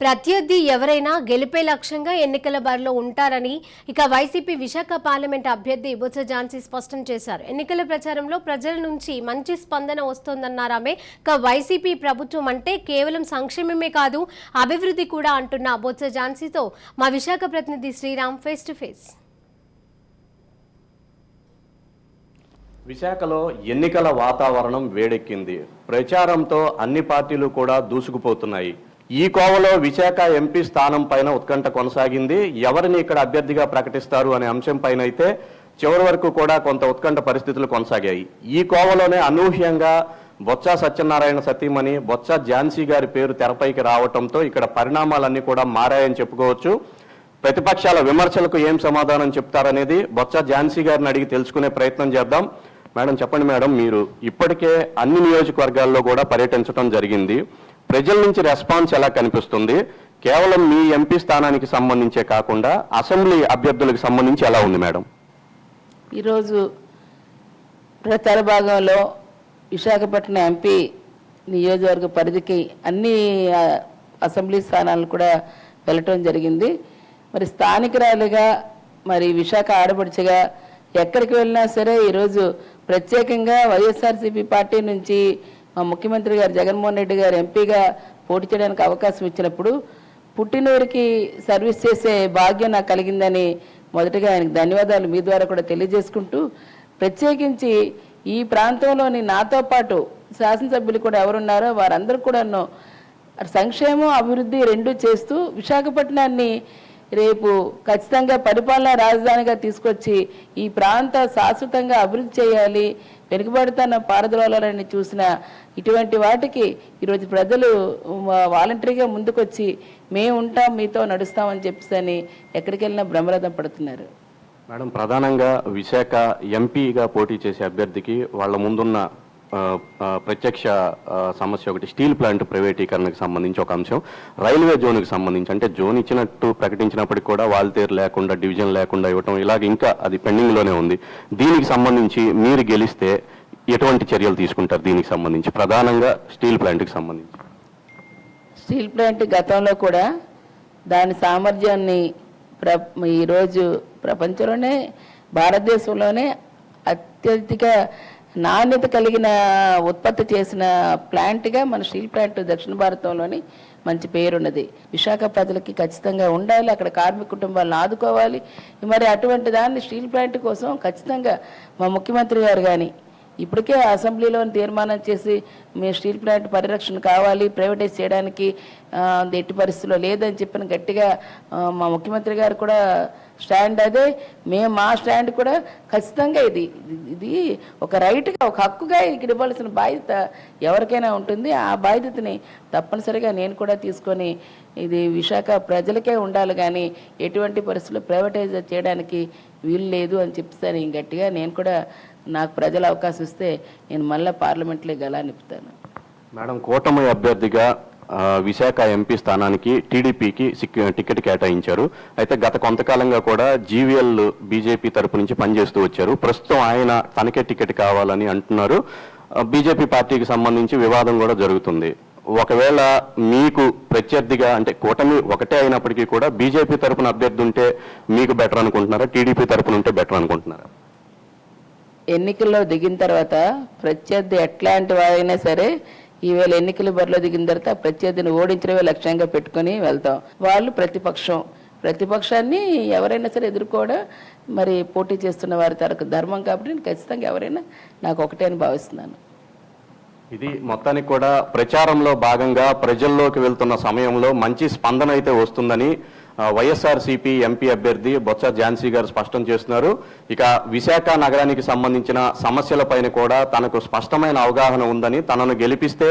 ప్రత్యర్థి ఎవరైనా గెలిపే లక్ష్యంగా ఎన్నికల బరిలో ఉంటారని ఇక వైసీపీ విశాఖ పార్లమెంట్ అభ్యర్థి బొత్స ఝాన్సీ స్పష్టం చేశారు. ఎన్నికల ప్రచారంలో ప్రజల నుంచి మంచి స్పందన వస్తోందన్నారు ఆమె. ఇక వైసీపీ ప్రభుత్వం అంటే కేవలం సంక్షేమమే కాదు అభివృద్ధి కూడా అంటున్న బొత్స ఝాన్సీతో మా విశాఖ ప్రతినిధి శ్రీరామ్ ఫేస్ టు ఫేస్ విశాఖలో ఎన్నికల వాతావరణం వేడెక్కింది. ప్రచారంతో అన్ని పార్టీలు కూడా దూసుకుపోతున్నాయి. ఈ కోవలో విశాఖ ఎంపీ స్థానం పైన ఉత్కంఠ కొనసాగింది. ఎవరిని ఇక్కడ అభ్యర్థిగా ప్రకటిస్తారు అనే అంశం పైన అయితే చివరి వరకు కూడా కొంత ఉత్కంఠ పరిస్థితులు కొనసాగాయి. ఈ కోవలోనే అనూహ్యంగా బొత్స సత్యనారాయణ సతీమణి బొత్స ఝాన్సీ గారి పేరు తెరపైకి రావటంతో ఇక్కడ పరిణామాలన్నీ కూడా మారాయని చెప్పుకోవచ్చు. ప్రతిపక్షాల విమర్శలకు ఏం సమాధానం చెప్తారనేది బొత్స ఝాన్సీ గారిని అడిగి తెలుసుకునే ప్రయత్నం చేద్దాం. మేడం చెప్పండి మేడం మీరు ఇప్పటికే అన్ని నియోజకవర్గాల్లో కూడా పర్యటించడం జరిగింది. ప్రజల నుంచి రెస్పాన్స్ ఎలా కనిపిస్తుంది? కేవలం మీ ఎంపీ స్థానానికి సంబంధించే కాకుండా అసెంబ్లీ అభ్యర్థులకు సంబంధించి ఎలా ఉంది మేడం? ఈరోజు ప్రచార భాగంలో విశాఖపట్నం ఎంపీ నియోజకవర్గ పరిధికి అన్ని అసెంబ్లీ స్థానాలు కూడా వెళ్ళటం జరిగింది. మరి స్థానికురాలుగా మరి విశాఖ ఆడపడుచుగా ఎక్కడికి వెళ్ళినా సరే ఈరోజు ప్రత్యేకంగా వైఎస్ఆర్సీపీ పార్టీ నుంచి మా ముఖ్యమంత్రి గారు జగన్మోహన్ రెడ్డి గారు ఎంపీగా పోటీ చేయడానికి అవకాశం ఇచ్చినప్పుడు పుట్టినూరికి సర్వీస్ చేసే భాగ్యం నాకు కలిగిందని మొదటగా ఆయనకు ధన్యవాదాలు మీ ద్వారా కూడా తెలియజేసుకుంటూ ప్రత్యేకించి ఈ ప్రాంతంలోని నాతో పాటు శాసనసభ్యులు కూడా ఎవరున్నారో వారందరూ కూడాను సంక్షేమం అభివృద్ధి రెండు చేస్తూ విశాఖపట్నాన్ని రేపు ఖచ్చితంగా పరిపాలనా రాజధానిగా తీసుకొచ్చి ఈ ప్రాంత శాశ్వతంగా అభివృద్ధి చేయాలి వెనుకబడుతున్న పారద్రోలాలని చూసిన ఇటువంటి వాటికి ఈరోజు ప్రజలు వాలంటరీగా ముందుకొచ్చి మేము ఉంటాం మీతో నడుస్తామని చెప్పేసి ఎక్కడికి వెళ్ళినా బ్రహ్మరథం పడుతున్నారు. మేడం ప్రధానంగా విశాఖ ఎంపీగా పోటీ చేసే అభ్యర్థికి వాళ్ళ ముందున్న ప్రత్యక్ష సమస్య ఒకటి స్టీల్ ప్లాంట్ ప్రైవేటీకరణకు సంబంధించి ఒక అంశం. రైల్వే జోన్కి సంబంధించి అంటే జోన్ ఇచ్చినట్టు ప్రకటించినప్పటికీ కూడా వాల్తేరు లేకుండా డివిజన్ లేకుండా ఇవ్వటం ఇలాగ ఇంకా అది పెండింగ్లోనే ఉంది. దీనికి సంబంధించి మీరు గెలిస్తే ఎటువంటి చర్యలు తీసుకుంటారు దీనికి సంబంధించి? ప్రధానంగా స్టీల్ ప్లాంట్కి సంబంధించి. స్టీల్ ప్లాంట్ గతంలో కూడా దాని సామర్థ్యాన్ని ప్ర ఈరోజు ప్రపంచంలోనే భారతదేశంలోనే అత్యధిక నాణ్యత కలిగిన ఉత్పత్తి చేసిన ప్లాంట్గా మన స్టీల్ ప్లాంట్ దక్షిణ భారతంలోని మంచి పేరున్నది. విశాఖ ప్రజలకి ఖచ్చితంగా ఉండాలి అక్కడ కార్మిక కుటుంబాలను ఆదుకోవాలి. మరి అటువంటి దాన్ని స్టీల్ ప్లాంట్ కోసం ఖచ్చితంగా మా ముఖ్యమంత్రి గారు కానీ ఇప్పటికే అసెంబ్లీలో తీర్మానం చేసి మీ స్టీల్ ప్లాంట్ పరిరక్షణ కావాలి ప్రైవేటైజ్ చేయడానికి ఎట్టి పరిస్థితుల్లో లేదని చెప్పిన గట్టిగా మా ముఖ్యమంత్రి గారు కూడా స్టాండ్ అదే. మేము మా స్టాండ్ కూడా ఖచ్చితంగా ఇది ఇది ఒక రైట్గా ఒక హక్కుగా ఇక్కడ ఇవ్వాల్సిన బాధ్యత ఎవరికైనా ఉంటుంది. ఆ బాధ్యతని తప్పనిసరిగా నేను కూడా తీసుకొని ఇది విశాఖ ప్రజలకే ఉండాలి కానీ ఎటువంటి పరిస్థితుల్లో ప్రైవేటైజ్ చేయడానికి వీలు లేదు అని చెప్తాను గట్టిగా నేను కూడా నాకు ప్రజలు అవకాశం ఇస్తే నేను మళ్ళీ పార్లమెంట్లో గలా నిపుతాను. మేడం కూటమి అభ్యర్థిగా విశాఖ ఎంపీ స్థానానికి టీడీపీకి టికెట్ కేటాయించారు. అయితే గత కొంతకాలంగా కూడా జీవీఎల్ బీజేపీ తరపు నుంచి పనిచేస్తూ వచ్చారు. ప్రస్తుతం ఆయన తనకే టికెట్ కావాలని అంటున్నారు. బీజేపీ పార్టీకి సంబంధించి వివాదం కూడా జరుగుతుంది. ఒకవేళ మీకు ప్రత్యర్థిగా అంటే కూటమి ఒకటే అయినప్పటికీ కూడా బీజేపీ తరపున అభ్యర్థి ఉంటే మీకు బెటర్ అనుకుంటున్నారా? టీడీపీ తరపున ఉంటే బెటర్ అనుకుంటున్నారా? ఎన్నికల్లో దిగిన తర్వాత ప్రత్యర్థి ఎట్లాంటి వారైనా సరే ఈవేళ ఎన్నికల బరిలో దిగిన తర్వాత ప్రత్యర్థిని ఓడించడమే లక్ష్యంగా పెట్టుకొని వెళ్తాం. వాళ్ళు ప్రతిపక్షం. ప్రతిపక్షాన్ని ఎవరైనా సరే ఎదుర్కోవడం మరి పోటీ చేస్తున్న వారి తరకు ధర్మం కాబట్టి నేను ఖచ్చితంగా ఎవరైనా నాకు ఒకటే అని భావిస్తున్నాను. ఇది మొత్తానికి కూడా ప్రచారంలో భాగంగా ప్రజల్లోకి వెళ్తున్న సమయంలో మంచి స్పందన అయితే వస్తుందని వైఎస్ఆర్సీపీ ఎంపీ అభ్యర్థి బొత్స ఝాన్సీ గారు స్పష్టం చేస్తున్నారు. ఇక విశాఖ నగరానికి సంబంధించిన సమస్యలపైన కూడా తనకు స్పష్టమైన అవగాహన ఉందని తనను గెలిపిస్తే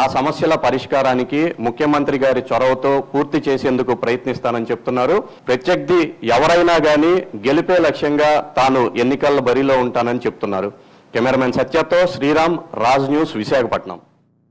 ఆ సమస్యల పరిష్కారానికి ముఖ్యమంత్రి గారి చొరవతో పూర్తి చేసేందుకు ప్రయత్నిస్తానని చెప్తున్నారు. ప్రత్యర్థి ఎవరైనా కానీ గెలిపే లక్ష్యంగా తాను ఎన్నికల బరిలో ఉంటానని చెప్తున్నారు. కెమెరామెన్ సత్యతో శ్రీరామ్ రాజ్ న్యూస్ విశాఖపట్నం.